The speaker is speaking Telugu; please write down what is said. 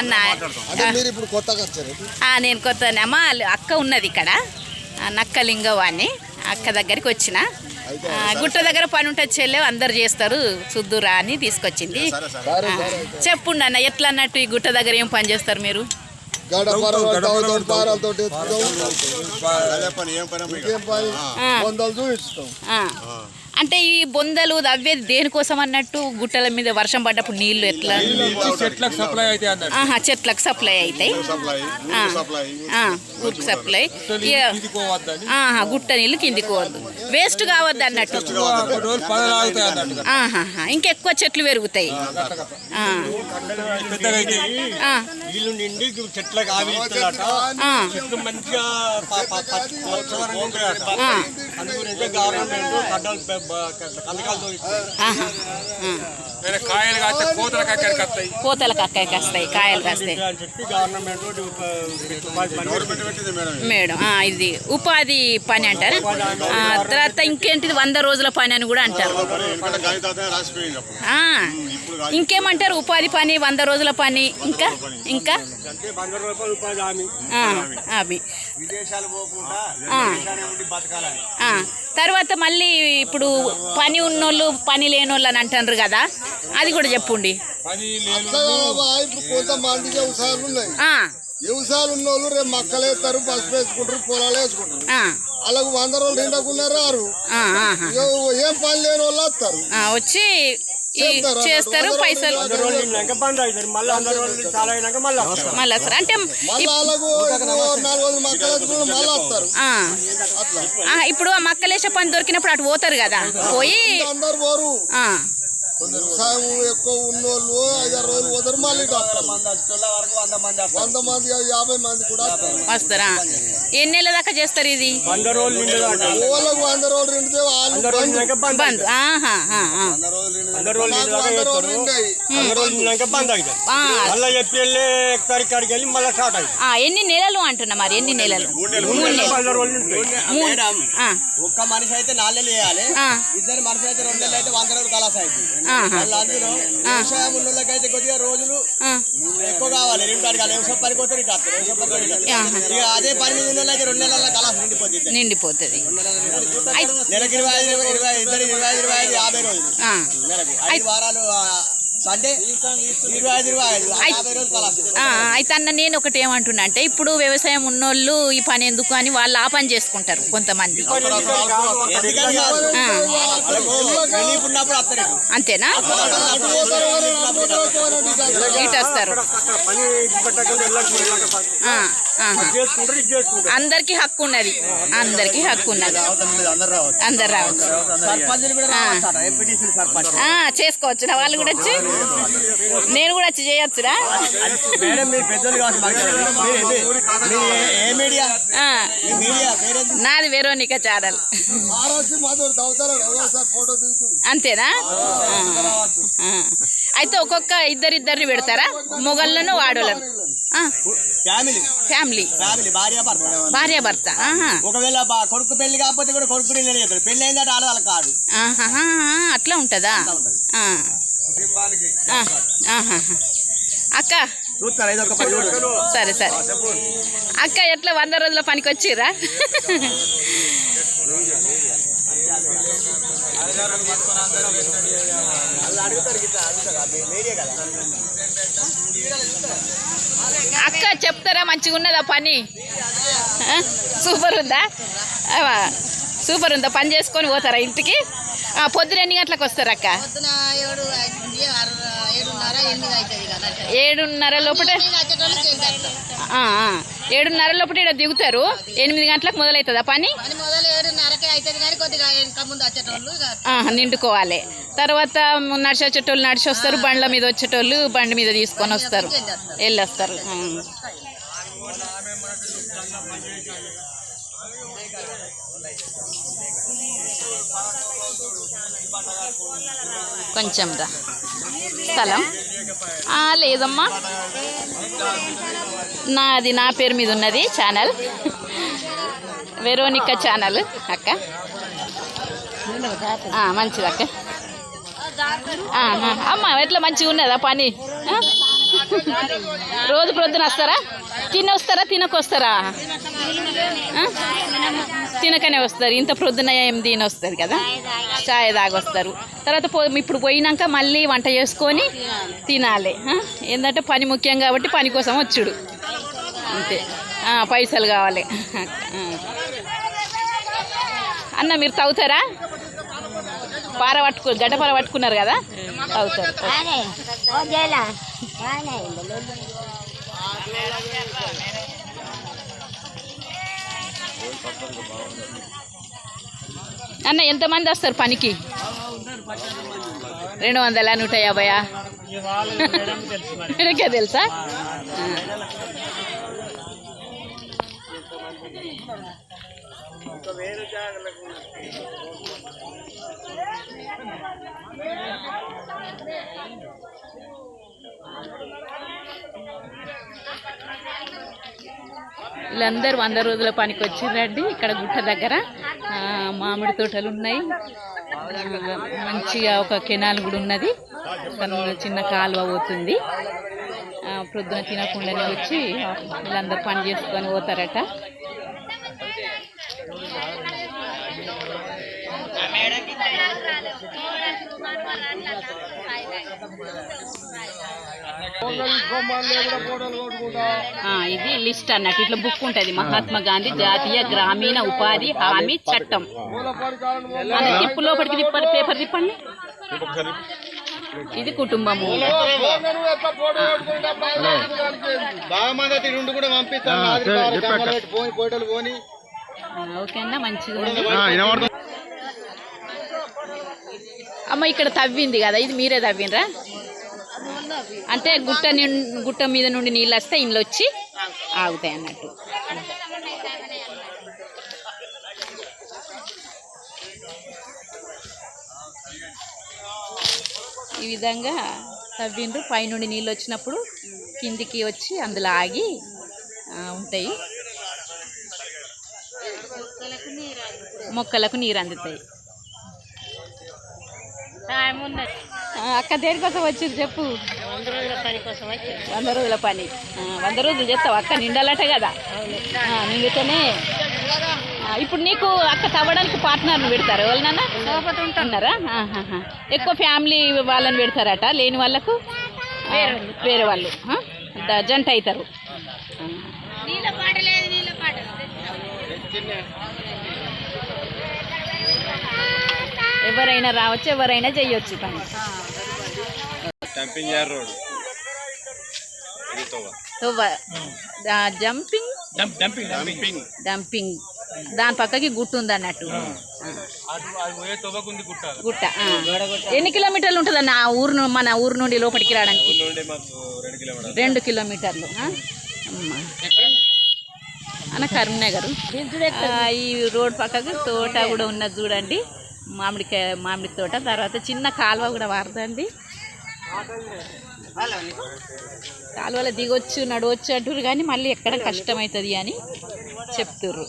అన్న. అంటే మీరు ఇప్పుడు కొత్తగా వచ్చారు. ఆ, నేను కొత్త అమ్మ అక్క ఉన్నది ఇక్కడ. నక్క లింగవాణి అక్క దగ్గరికి వచ్చిన. గుట్ట దగ్గర పని ఉంటే చెల్లె అందరు చేస్తారు. చూద్దురా అని తీసుకొచ్చింది. చెప్పుండి అన్న ఎట్లా అన్నట్టు ఈ గుట్ట దగ్గర ఏం పని చేస్తారు మీరు? చూపిస్తాం. అంటే ఈ బొందలు అవ్వేది దేనికోసం అన్నట్టు గుట్టల మీద వర్షం పడ్డప్పుడు నీళ్ళు ఎట్లా? చెట్లకు సప్లై ఆహా చెట్లకు సప్లై అవుతాయి సప్లై ఊరికి గుట్ట నీళ్ళు కిందికి పోవద్దు. వేస్ట్ కావద్దు అన్నట్టు. ఇంకెక్కువ చెట్లు పెరుగుతాయి. చెట్లకు ఆహా. ఆ. వేరే కాయలు వస్తాయి కాస్తాయి. మేడం ఇది. మేడం ఆ, ఇది ఉపాధి పని అంటారా. తర్వాత ఇంకేంటిది? వంద రోజుల పని అని కూడా అంటారు. ఇంకేమంటారు? ఉపాధి పని వంద రోజుల పని ఇంకా? ఇంకా? అవి తర్వాత మళ్ళీ ఇప్పుడు పని ఉన్నోళ్ళు పని లేనోళ్ళు అని అంటారు కదా అది కూడా చెప్పుండి. కొంతమందికి వ్యవసాయాలు ఉన్నాయి. ఆ, వ్యవసాయాలు ఉన్న వాళ్ళు రేపు మక్కలు వేస్తారు పసుపు వేసుకుంటారు పొలాలు వేసుకుంటారు. ఆ, వాళ్ళకు వంద రోజులు. ఇక ఏం పని లేని వాళ్ళు వస్తారు. ఆ, వచ్చి చేస్తారు పైసలు. మళ్ళీ వస్తారు. వస్తారు. అంటే ఇప్పుడు ఆ మక్కలేసే పని దొరికినప్పుడు అటు పోతారు కదా. పోయి వ్యవసాయం ఎక్కువ ఉన్నోళ్ళు ఐదారు రోజులు మళ్ళీ వంద మంది వస్తారు. వంద మంది యాభై మంది కూడా వస్తారు? ఎన్ని నెలల దాకా చేస్తారు ఇది? వంద రోజులు వంద రోజులు నిండితే వాళ్ళు బంద్ ఆహా ఆ, ఆ. మళ్ళీ చెప్పి వెళ్ళి కాడికి వెళ్ళి మళ్ళీ స్టార్ట్ ఆ, ఎన్ని నెలలు అంటున్నా మరి? ఎన్ని నెలలు? మూడు నెలలు. వంద రోజులు ఉంటాయి మూడు ఆ, ఒక్క మనిషి అయితే నాలుగు నెలలు వేయాలి ఆ, ఇద్దరు మనిషి అయితే రెండు నెలలు అయితే వంద రోజులు కలాస అందులో వ్యవసాయం వాళ్ళకైతే కొద్దిగా రోజులు ఎక్కువ కావాలి రెండు అడగాలి వ్యవసాయం ఇటు వస్తారు వ్యవసాయం. ఇక అదే పని మీద ఉన్న రెండు నెలల కలాస నిండిపోతుంది నిండిపోతుంది. నెలకి ఇరవై ఐదు ఇరవై ఇద్దరు ఇరవై ఐదు ఇరవై ఐదు యాభై రోజులు. నెలకి ఐదు వారాలు అయితే అన్న నేను ఒకటి ఏమంటున్నా అంటే ఇప్పుడు వ్యవసాయం ఉన్నోళ్ళు ఈ పని ఎందుకు అని వాళ్ళు ఆ పని చేసుకుంటారు కొంతమంది. అంతేనా? ఇటు వస్తారు. అందరికి హక్కు ఉన్నది. అందరికి హక్కు ఉన్నది. అందరు రావచ్చు. చేసుకోవచ్చు. కూడా వాళ్ళు కూడా వచ్చి నేను కూడా వచ్చి చేయొచ్చురా? ఆ, నాది వెరోనిక ఛానల్. అంతేనా? అయితే ఒక్కొక్క ఇద్దరిద్దరిని పెడతారా? మొగళ్ళను ఆడోళ్ళను? ఆ, ఫ్యామిలీ. ఫ్యామిలీ. ఫ్యామిలీ భార్య భర్త. ఒకవేళ బా- కొడుకు పెళ్ళి కాకపోతే కూడా కొడుకు పెళ్ళి పెళ్ళి అయిందంటే ఆడవాళ్ళకి కాదు. అట్లా ఉంటుందా. అక్క. సరే సరే. అక్క ఎట్లా వంద రోజుల పనికి వచ్చిర్రా? అక్క చెప్తారా మంచిగా ఉన్నదా పని? సూపర్ ఉందా? సూపర్ ఉందా? పని చేసుకొని పోతారా ఇంటికి? పొద్దున ఎన్ని గంటలకు వస్తారు అక్క? ఏడున్నర లోపల. ఏడున్నర లోపల ఇక్కడ దిగుతారు. ఎనిమిది గంటలకు మొదలవుతుందా పని? నిండుకోవాలి. తర్వాత నడిచి వచ్చేటోళ్ళు నడిచి వస్తారు బండ్ల మీద వచ్చేటోళ్ళు బండి మీద తీసుకొని వస్తారు. వెళ్ళొస్తారు. కొంచెం రా. స్థలం? లేదమ్మా. నాది నా పేరు మీద ఉన్నది ఛానల్. వెరోనిక ఛానల్ అక్క. మంచిది అక్క. అమ్మ ఎట్లా మంచిగా ఉన్నదా పని? రోజు ప్రొద్దున వస్తారా? తినొస్తారా తినకొస్తారా తినకనే వస్తారు. ఇంత ప్రొద్దున ఏం తిని వస్తారు కదా? చాయ్ తాగొస్తారు. వస్తారు తర్వాత పో ఇప్పుడు పోయినాక మళ్ళీ వంట చేసుకొని తినాలి. ఏంటంటే పని ముఖ్యం కాబట్టి పని కోసం వచ్చుడు. అంతే. పైసలు కావాలి. అన్న మీరు తాగుతారా? పార పట్టుకు గడ్డ పార పట్టుకున్నారు కదా? తాగుతారు. అన్న ఎంతమంది వస్తారు పనికి? రెండు వందల నూట యాభైయా? తెలుసా? ఆ. వీళ్ళందరూ వంద రోజుల పనికి వచ్చిర్రండి ఇక్కడ గుట్ట దగ్గర ఆ, మామిడి తోటలు ఉన్నాయి. మంచిగా ఒక కెనాల్ కూడా ఉన్నది. తను చిన్న కాలువ పోతుంది. ఆ, ప్రొద్దున తినకుండానే వచ్చి వీళ్ళందరూ పని చేసుకొని పోతారట. ఇది లిస్ట్ అన్నట్టు. ఇట్లా బుక్ ఉంటుంది. మహాత్మా గాంధీ జాతీయ గ్రామీణ ఉపాధి హామీ చట్టం. తిప్పు లోపలికి తిప్పండి పేపర్ తిప్పండి. ఇది కుటుంబము. ఓకేనా? మంచిగా అమ్మ ఇక్కడ తవ్వింది కదా. ఇది మీరే తవ్వినరా అంటే గుట్ట గుట్ట మీద నుండి నీళ్ళు వస్తే ఇంట్లో వచ్చి ఆగుతాయి అన్నట్టు. ఈ విధంగా తవ్విండ్రు. పైనుండి నీళ్ళు వచ్చినప్పుడు కిందికి వచ్చి అందులో ఆగి ఉంటాయి. మొక్కలకు నీరు అందుతాయి. అక్క దేనికోసం వచ్చింది చెప్పు. వంద రోజుల పని ఆ, వంద రోజులు చేస్తావు అక్క నిండాలట కదా. నిండితేనే ఇప్పుడు నీకు అక్క తవ్వడానికి పార్ట్నర్ని పెడతారు ఎవరినన్నా ఉంటున్నారా. ఎక్కువ ఫ్యామిలీ వాళ్ళని పెడతారట లేని వాళ్ళకు? వేరే వాళ్ళు. జంట అవుతారు. ఎవరైనా రావచ్చు ఎవరైనా చెయ్యొచ్చు ఈ పని డంపింగ్ యార్ రోడ్. ఇది తోవ. తవ్వ దా- జంపింగ్ డంపింగ్ డంపింగ్. దాని పక్కకి గుట్టు ఉంది అన్నట్టు గుట్ట. ఎన్ని కిలోమీటర్లు ఉంటుందన్న ఆ ఊరు మన ఊరు నుండి లోపలికి రావడానికి? రెండు కిలోమీటర్లు. అన్న కరీంనగర్. ఈ రోడ్ పక్కకు తోట కూడా ఉన్నది చూడండి. మామిడికాయ మామిడి తోట తర్వాత చిన్న కాలువ కూడా వారుతుంది కాలువలో దిగొచ్చు నడవచ్చు అంటారు కానీ మళ్ళీ ఎక్కడ కష్టమవుతుంది అని చెప్తుర్రు.